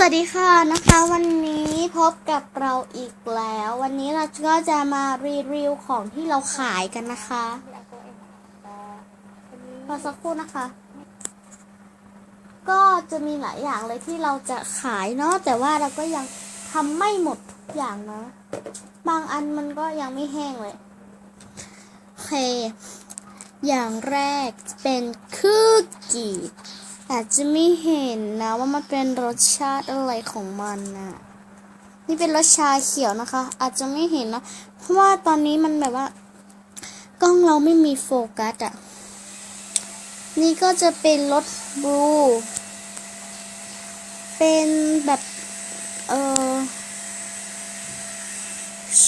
สวัสดีค่ะนะคะ วันนี้พบกับเราอีกแล้ว วันนี้เราก็จะมารีวิวของที่เราขายกันนะคะรอสักครู่นะคะ ก็จะมีหลายอย่างเลยที่เราจะขายเนาะแต่ว่าเราก็ยังทำไม่หมดทุกอย่างนะบางอันมันก็ยังไม่แห้งเลยโอเค อย่างแรกเป็นคุกกี้ อาจจะไม่เห็นนะว่ามันเป็นรสชาติอะไรของมันนะนี่เป็นรสชาเขียวนะคะ อาจจะไม่เห็นนะเพราะว่าตอนนี้มันแบบว่ากล้องเราไม่มีโฟกัสอะนี่ก็จะเป็นรสบลูเป็นแบบเออ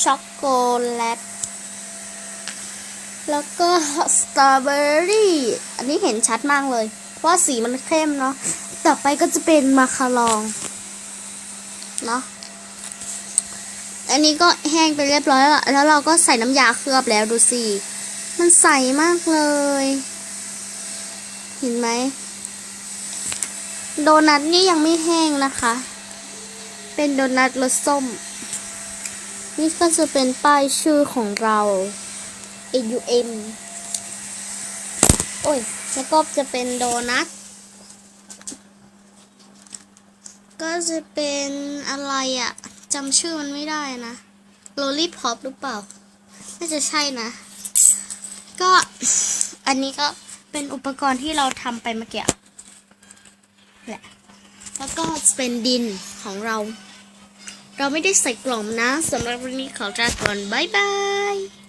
ช็อกโกแลตแล้วก็สตรอเบอรี่ อันนี้เห็นชัดมากเลย เพราะสีมันเข้มเนาะ ต่อไปก็จะเป็นมาคารอง เนาะ อันนี้ก็แห้งไปเรียบร้อยแล้ว แล้วเราก็ใส่น้ำยาเคลือบแล้วดูสิ มันใสมากเลย เห็นไหม โดนัทนี่ยังไม่แห้งนะคะ เป็นโดนัทรสส้ม นี่ก็จะเป็นป้ายชื่อของเรา AUM แล้วก็จะเป็นโดนัท ก็จะเป็นอะไรอะ่ะจำชื่อมันไม่ได้นะโ o ลลี่พอปหรือเปล่า น่าจะใช่นะ ก็อันนี้ก็เป็นอุปกรณ์ที่เราทำไปเมื่อกี้แหละ แล้วก็เป็นดินของเรา เราไม่ได้ใส่กล่องนะสำหรับวันนี้ขอลาก่อน บ๊ายบาย